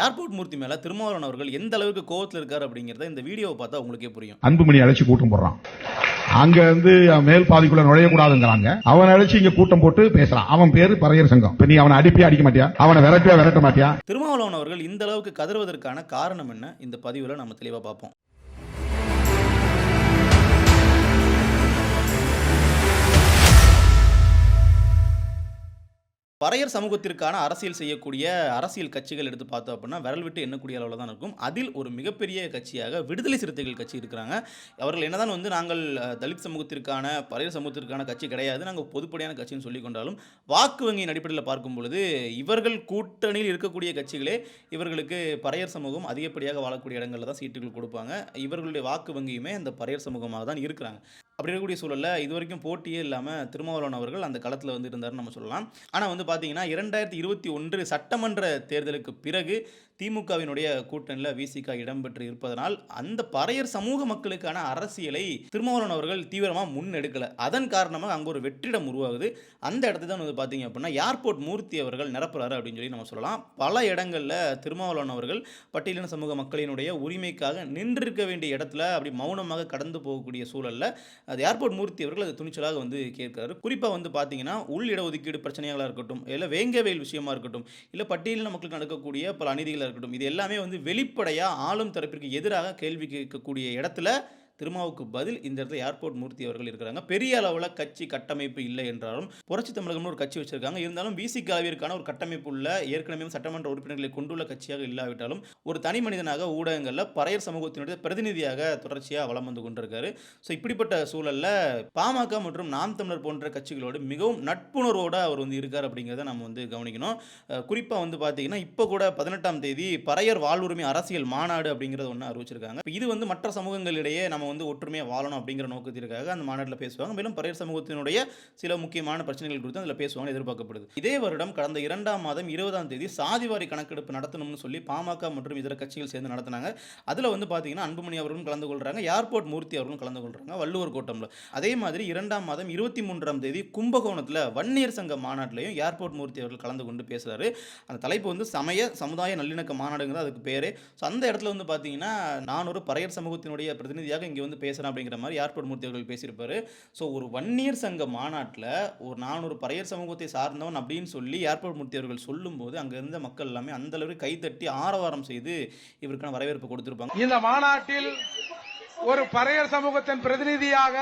Airport மூர்த்தி மேல திருமாவளவன் அவர்கள் எந்த அளவுக்கு கோவத்தில் இருக்காரு அப்படிங்கறத இந்த வீடியோவை பார்த்தா உங்களுக்கே புரியும். அன்புமணி அழைச்சு கூட்டம் போடுறான். அங்க வந்து மேல் பாதிக்குள்ள நுழையக்கூடாதுங்கிறாங்க. அவன் அழைச்சு இங்க கூட்டம் போட்டு பேசுறான். அவன் பேரு பறையர் சங்கம். நீ அவனை அடிப்பியா அடிக்க மாட்டியா? அவனை விரட்டியா விரட்ட மாட்டியா? திருமாவளவன் அவர்கள் இந்த அளவுக்கு கதறுவதற்கான காரணம் என்ன? இந்த பதிவுல நம்ம தெளிவா பார்ப்போம். பறையர் சமூகத்திற்கான அரசியல் செய்யக்கூடிய அரசியல் கட்சிகள் எடுத்து பார்த்தோம் அப்படின்னா விரல் விட்டு எண்ணக்கூடிய அளவில் தான் இருக்கும். அதில் ஒரு மிகப்பெரிய கட்சியாக விடுதலை சிறுத்தைகள் கட்சி இருக்கிறாங்க. அவர்கள் என்னதான் வந்து நாங்கள் தலித் சமூகத்திற்கான பறையர் சமூகத்திற்கான கட்சி கிடையாது. நாங்கள் பொதுப்படையான கட்சின்னு சொல்லிக் கொண்டாலும் வாக்கு வங்கியின் அடிப்படையில் பார்க்கும் பொழுது இவர்கள் கூட்டணியில் இருக்கக்கூடிய கட்சிகளே இவர்களுக்கு பறையர் சமூகம் அதிகப்படியாக வாழக்கூடிய இடங்களில் தான் சீட்டுகள் கொடுப்பாங்க. இவர்களுடைய வாக்கு வங்கியுமே அந்த பறையர் சமூகமாக தான் இருக்கிறாங்க. அப்படி இருக்கக்கூடிய சூழலில் இது வரைக்கும் போட்டியே இல்லாமல் திருமாவளவன் அவர்கள் அந்த களத்தில் வந்து இருந்தார்னு நம்ம சொல்லலாம். ஆனால் வந்து பார்த்தீங்கன்னா இரண்டாயிரத்தி இருபத்தி ஒன்று சட்டமன்ற தேர்தலுக்கு பிறகு திமுகவினுடைய கூட்டணியில் விசிக இடம்பெற்று இருப்பதனால் அந்த பறையர் சமூக மக்களுக்கான அரசியலை திருமாவளவன் அவர்கள் தீவிரமாக முன்னெடுக்கலை. அதன் காரணமாக அங்கே ஒரு வெற்றிடம் உருவாகுது. அந்த இடத்துல தான் வந்து பார்த்தீங்க அப்படின்னா ஏர்போர்ட் மூர்த்தி அவர்கள் நிரப்புறாரு அப்படின்னு சொல்லி நம்ம சொல்லலாம். பல இடங்களில் திருமாவளவன் அவர்கள் பட்டியலின சமூக மக்களினுடைய உரிமைக்காக நின்றிருக்க வேண்டிய இடத்துல அப்படி மௌனமாக கடந்து போகக்கூடிய சூழலில் அது ஏர்போர்ட் மூர்த்தி அவர்கள் அது துணிச்சலாக வந்து கேட்கிறாரு. குறிப்பாக வந்து பார்த்தீங்கன்னா உள் இடஒதுக்கீடு பிரச்சனைகளாக இருக்கட்டும் இல்லை வேங்கவேல் விஷயமா இருக்கட்டும் இல்லை பட்டியலின மக்களுக்கு நடக்கக்கூடிய பல அநீதிகளாக இருக்கட்டும். இது எல்லாமே வந்து வெளிப்படையாக ஆளும் தரப்பிற்கு எதிராக கேள்வி கேட்கக்கூடிய இடத்துல திருமாவுக்கு பதில் இந்த இடத்துல ஏர்போர்ட் மூர்த்தி அவர்கள் இருக்கிறாங்க. பெரிய அளவில் கட்சி கட்டமைப்பு இல்லை என்றாலும் புரட்சி தமிழகம்னு ஒரு கட்சி வச்சிருக்காங்க. இருந்தாலும் பிசிக அளவிற்கான ஒரு கட்டமைப்பு உள்ள ஏற்கனவே சட்டமன்ற உறுப்பினர்களை கொண்டுள்ள கட்சியாக இல்லாவிட்டாலும் ஒரு தனி மனிதனாக ஊடகங்களில் பறையர் சமூகத்தினுடைய பிரதிநிதியாக தொடர்ச்சியாக வளம் வந்து கொண்டிருக்காரு. ஸோ இப்படிப்பட்ட சூழலில் பாமக மற்றும் நாம் தமிழர் போன்ற கட்சிகளோடு மிகவும் நட்புணர்வோடு அவர் வந்து இருக்கார் அப்படிங்கிறத நம்ம வந்து கவனிக்கணும். குறிப்பாக வந்து பார்த்தீங்கன்னா இப்போ கூட பதினெட்டாம் தேதி பறையர் வாழ்வுரிமை அரசியல் மாநாடு அப்படிங்கிறத ஒன்று அறிவிச்சிருக்காங்க. இது வந்து மற்ற சமூகங்களிடையே நம்ம வந்து ஒற்றுமையாக வாழணும் அப்படிங்கிற நோக்கத்திற்காக அந்த மாநாட்டில் பேசுவாங்க. மேலும் பரையர் சமூகத்தினுடைய சில முக்கியமான பிரச்சனைகள் குறித்து அதில் பேசுவாங்க எதிர்பார்க்கப்படுது. இதே வருடம் கடந்த இரண்டாம் மாதம் இருபதாம் தேதி சாதிவாரி கணக்கெடுப்பு நடத்தணும்னு சொல்லி பாமக மற்றும் இதர கட்சிகள் சேர்ந்து நடத்தினாங்க. அதில் வந்து பார்த்தீங்கன்னா அன்புமணி அவர்களும் கலந்து கொள்கிறாங்க ஏர்போர்ட் மூர்த்தி அவர்களும் கலந்து கொள்கிறாங்க வள்ளுவர் கோட்டம்ல. அதே மாதிரி இரண்டாம் மாதம் இருபத்தி மூன்றாம் தேதி கும்பகோணத்தில் வன்னியர் சங்க மாநாட்டிலையும் ஏர்போர்ட் மூர்த்தி அவர்கள் கலந்து கொண்டு பேசுகிறாரு அந்த தலைப்பு வந்து சமய சமுதாய நல்லிணக்க மாநாடுங்கிறது அதுக்கு பேரு. ஸோ அந்த இடத்துல வந்து பார்த்தீங்கன்னா நான் ஒரு பறையர் சமூகத்தினுடைய பிரதிநிதியாக இங்கே வந்து பேசுகிறேன் அப்படிங்கிற மாதிரி ஏர்போர்ட் மூர்த்தி அவர்கள் பேசியிருப்பார். ஸோ ஒரு வன்னியர் சங்க மாநாட்டில் ஒரு நானூறு பறையர் சமூகத்தை சார்ந்தவன் அப்படின்னு சொல்லி ஏர்போர்ட் மூர்த்தி அவர்கள் சொல்லும்போது அங்கே இருந்த மக்கள் எல்லாமே அந்த அளவுக்கு கைத்தட்டி ஆரவாரம் செய்து இவருக்கான வரவேற்பு கொடுத்திருப்பாங்க. இந்த மாநாட்டில் ஒரு பறையர் சமூகத்தின் பிரதிநிதியாக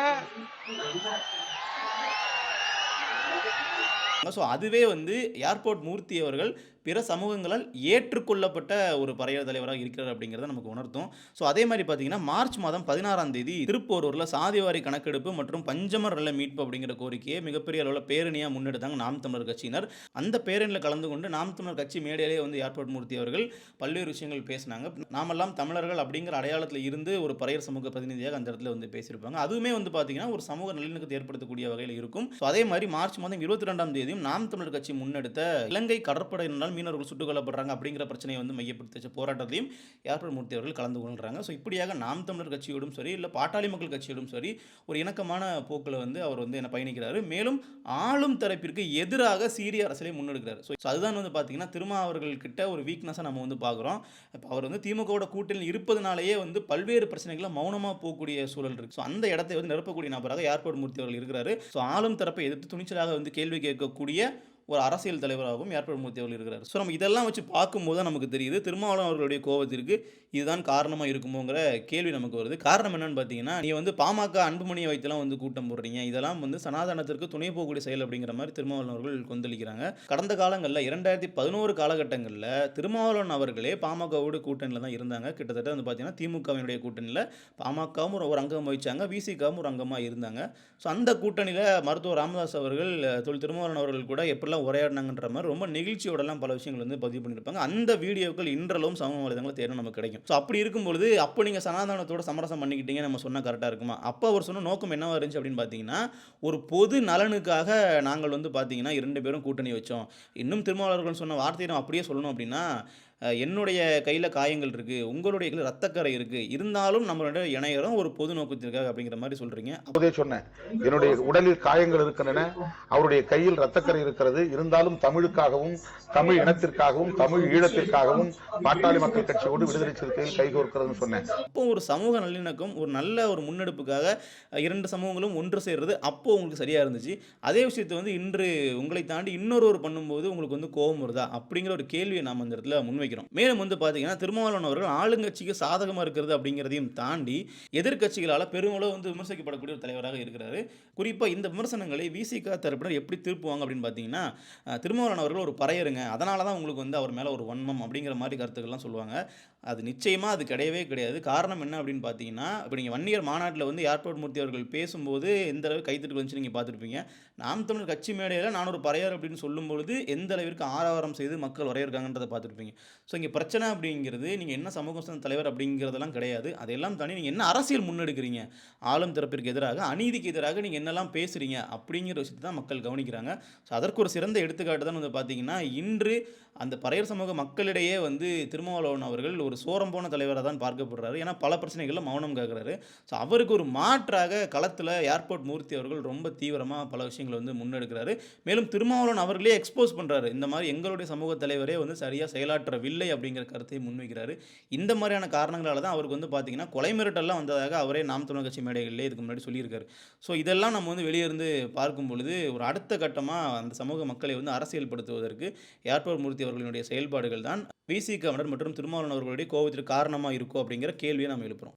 ஸோ அதுவே வந்து ஏர்போர்ட் மூர்த்தி அவர்கள் பிற சமூகங்களால் ஏற்றுக்கொள்ளப்பட்ட ஒரு பறையர் தலைவராக இருக்கிறார் அப்படிங்கிறத நமக்கு உணர்த்தும். ஸோ அதே மாதிரி பார்த்தீங்கன்னா மார்ச் மாதம் பதினாறாம் தேதி திருப்போரூரில் சாதிவாரி கணக்கெடுப்பு மற்றும் பஞ்சமர் நல்ல மீட்பு அப்படிங்கிற கோரிக்கையை மிகப்பெரிய அளவில் பேரணியாக முன்னெடுத்தாங்க நாம் தமிழர் கட்சியினர். அந்த பேரணியில் கலந்து கொண்டு நாம் தமிழர் கட்சி மேடையிலேயே வந்து ஏர்போர்ட் மூர்த்தி அவர்கள் பல்வேறு விஷயங்கள் பேசினாங்க. நாமெல்லாம் தமிழர்கள் அப்படிங்கிற அடையாளத்தில் இருந்து ஒரு பறையர் சமூக பிரதிநிதியாக அந்த இடத்துல வந்து பேசியிருப்பாங்க. அதுவுமே வந்து பார்த்தீங்கன்னா ஒரு சமூக நல்லிணக்கத்தை ஏற்படுத்தக்கூடிய வகையில் இருக்கும். ஸோ அதே மாதிரி மார்ச் மாதம் இருபத்தி ரெண்டாம் தேதி செய்தியும் நாம் தமிழர் கட்சி முன்னெடுத்த இலங்கை கடற்படையினால் மீனவர்கள் சுட்டுக் கொல்லப்படுறாங்க அப்படிங்கிற பிரச்சனையை வந்து மையப்படுத்தி வச்ச போராட்டத்தையும் ஏர்போர்ட் மூர்த்தி அவர்கள் கலந்து கொள்கிறாங்க ஸோ இப்படியாக நாம் தமிழர் கட்சியோடும் சரி இல்லை பாட்டாளி மக்கள் கட்சியோடும் சரி ஒரு இணக்கமான போக்கில் வந்து அவர் வந்து என்ன பயணிக்கிறாரு. மேலும் ஆளும் தரப்பிற்கு எதிராக சீரிய அரசியலை முன்னெடுக்கிறார். ஸோ அதுதான் வந்து பார்த்தீங்கன்னா திருமா அவர்கள்கிட்ட ஒரு வீக்னஸாக நம்ம வந்து பார்க்குறோம் இப்போ அவர் வந்து திமுகவோட கூட்டணியில் இருப்பதனாலேயே வந்து பல்வேறு பிரச்சனைகளை மௌனமாக போகக்கூடிய சூழல் இருக்கு. ஸோ அந்த இடத்தை வந்து நிரப்பக்கூடிய நபராக ஏர்போர்ட் மூர்த்தி அவர்கள் இருக்கிறாரு. ஸோ ஆளும் தரப்பை எதிர்த்து துணிச்சலாக வந்து கேள்வி கேட்க இருக்கக்கூடிய ஒரு அரசியல் தலைவராகவும் ஏற்பாடு மூர்த்தி அவர்கள் இருக்கிறார். ஸோ நம்ம இதெல்லாம் வச்சு பார்க்கும்போது நமக்கு தெரியுது திருமாவளவன் அவர்களுடைய கோபத்திற்கு இதுதான் காரணமாக இருக்குமோங்கிற கேள்வி நமக்கு வருது. காரணம் என்னன்னு பார்த்தீங்கன்னா நீ வந்து பாமக அன்புமணியை வைத்தெல்லாம் வந்து கூட்டம் போடுறீங்க. இதெல்லாம் வந்து சனாதனத்திற்கு துணை போகக்கூடிய செயல் அப்படிங்கிற மாதிரி திருமாவளவன் அவர்கள் கொந்தளிக்கிறாங்க. கடந்த காலங்களில் இரண்டாயிரத்தி பதினோரு காலகட்டங்களில் திருமாவளவன் அவர்களே பாமகவோடு கூட்டணியில் தான் இருந்தாங்க. கிட்டத்தட்ட வந்து பார்த்தீங்கன்னா திமுகவினுடைய கூட்டணியில் பாமகவும் ஒரு அங்கம் வகிச்சாங்க. விசிகவும் ஒரு அங்கமாக இருந்தாங்க. ஸோ அந்த கூட்டணியில் மருத்துவர் ராமதாஸ் அவர்கள் தொழில் திருமாவளவன் அவர்கள் கூட எப்படிலாம் உரையாடினாங்கன்ற மாதிரி ரொம்ப நெகிழ்ச்சியோடலாம் பல விஷயங்கள் வந்து பதிவு பண்ணியிருப்பாங்க. அந்த வீடியோக்கள் இன்றளவும் சமூக வலைதளங்களை தேடும் நமக்கு கிடைக்கும். ஸோ அப்படி இருக்கும்பொழுது அப்போ நீங்கள் சனாதனத்தோட சமரசம் பண்ணிக்கிட்டீங்க நம்ம சொன்னால் கரெக்டாக இருக்குமா? அப்போ அவர் சொன்ன நோக்கம் என்னவா இருந்துச்சு அப்படின்னு பார்த்தீங்கன்னா ஒரு பொது நலனுக்காக நாங்கள் வந்து பார்த்தீங்கன்னா இரண்டு பேரும் கூட்டணி வச்சோம். இன்னும் திருமாவளர்கள் சொன்ன வார்த்தையை நம்ம அப்படியே சொல்லணும் அப்படின்னா என்னுடைய கையில் காயங்கள் இருக்குது உங்களுடைய கையில் ரத்தக்கரை இருக்குது இருந்தாலும் நம்மளோட இணையறோம் ஒரு பொது நோக்கத்திற்காக அப்படிங்கிற மாதிரி சொல்கிறீங்க அப்போதே சொன்னேன் என்னுடைய உடலில் காயங்கள் இருக்கின்றன அவருடைய கையில் ரத்தக்கரை இருக்கிறது இருந்தாலும் தமிழுக்காகவும் தமிழ் இனத்திற்காகவும் தமிழ் ஈழத்திற்காகவும் பாட்டாளி மக்கள் கட்சியோடு விடுதலை சிறுத்தைகள் கைகோர்க்கிறதுன்னு சொன்னேன். அப்போ ஒரு சமூக நல்லிணக்கம் ஒரு நல்ல ஒரு முன்னெடுப்புக்காக இரண்டு சமூகங்களும் ஒன்று சேர்றது அப்போ உங்களுக்கு சரியா இருந்துச்சு. அதே விஷயத்தை வந்து இன்று உங்களை தாண்டி இன்னொரு ஒரு பண்ணும்போது உங்களுக்கு வந்து கோபம் வருதா? அப்படிங்கிற ஒரு கேள்வியை நாம் அந்த இடத்துல முன்வைக்கிறோம் மேலும் வந்து பார்த்தீங்கன்னா திருமாவளவன் அவர்கள் ஆளுங்கட்சிக்கு சாதகமாக இருக்கிறது அப்படிங்கிறதையும் தாண்டி எதிர்க்கட்சிகளால் பெருமளவு வந்து விமர்சிக்கப்படக்கூடிய ஒரு தலைவராக இருக்கிறாரு. குறிப்பாக இந்த விமர்சனங்களை விசிக தரப்பினர் எப்படி திருப்புவாங்க அப்படின்னு பார்த்தீங்கன்னா திருமாவளவன் அவர்கள் ஒரு பறையருங்க. அதனால தான் உங்களுக்கு வந்து அவர் மேலே ஒரு வன்மம் அப்படிங்கிற மாதிரி கருத்துக்கள்லாம் சொல்லுவாங்க. அது நிச்சயமாக அது கிடையவே கிடையாது. காரணம் என்ன அப்படின்னு பார்த்தீங்கன்னா இப்போ நீங்கள் வன்னியர் மாநாட்டில் வந்து ஏர்போர்ட் மூர்த்தி அவர்கள் பேசும்போது எந்த அளவுக்கு கைத்தட்டு வந்துச்சு நீங்கள் பார்த்துருப்பீங்க நாம் தமிழர் கட்சி மேடையில் நான் ஒரு பறையர் அப்படின்னு சொல்லும்பொழுது எந்த அளவிற்கு ஆரவாரம் செய்து மக்கள் வரையிருக்காங்கன்றதை பார்த்துருப்பீங்க ஸோ இங்கே பிரச்சனை அப்படிங்கிறது நீங்கள் என்ன சமூகம் சார்ந்த தலைவர் அப்படிங்கிறதெல்லாம் கிடையாது. அதையெல்லாம் தாண்டி நீங்கள் என்ன அரசியல் முன்னெடுக்கிறீங்க? ஆளும் தரப்பிற்கு எதிராக அநீதிக்கு எதிராக நீங்கள் என்னெல்லாம் பேசுகிறீங்க அப்படிங்கிற விஷயத்தை தான் மக்கள் கவனிக்கிறாங்க. ஸோ அதற்கு ஒரு சிறந்த எடுத்துக்காட்டு தான் வந்து பார்த்தீங்கன்னா இன்று அந்த பறையர் சமூக மக்களிடையே வந்து திருமாவளவன் அவர்கள் ஒரு சோரம் போன தலைவராக தான் பார்க்கப்படுறாரு. ஏன்னா பல பிரச்சனைகளில் மௌனம் கேட்குறாரு. ஸோ அவருக்கு ஒரு மாற்றாக களத்தில் ஏர்போர்ட் மூர்த்தி அவர்கள் ரொம்ப தீவிரமாக பல விஷயங்களை வந்து முன்னெடுக்கிறாரு. மேலும் திருமாவளவன் அவர்களே எக்ஸ்போஸ் பண்ணுறாரு இந்த மாதிரி எங்களுடைய சமூக தலைவரே வந்து சரியாக செயலாற்றவில்லை இல்லை அப்படிங்கிற கருத்தை முன்வைக்கிறாரு. இந்த மாதிரியான காரணங்களால தான் அவருக்கு வந்து பார்த்தீங்கன்னா கொலை மிரட்டல்லாம் வந்ததாக அவரே நாம் தமிழர் கட்சி மேடைகளிலே இதுக்கு முன்னாடி சொல்லியிருக்காரு. ஸோ இதெல்லாம் நம்ம வந்து வெளியே இருந்து பார்க்கும் பொழுது ஒரு அடுத்த கட்டமாக அந்த சமூக மக்களை வந்து அரசியல்படுத்துவதற்கு ஏர்போர் மூர்த்தி அவர்களுடைய செயல்பாடுகள் தான் விசி கவர்னர் மற்றும் திருமாவளவன் அவர்களுடைய கோபத்திற்கு காரணமாக இருக்கும் அப்படிங்கிற கேள்வியை நாம் எழுப்புறோம்.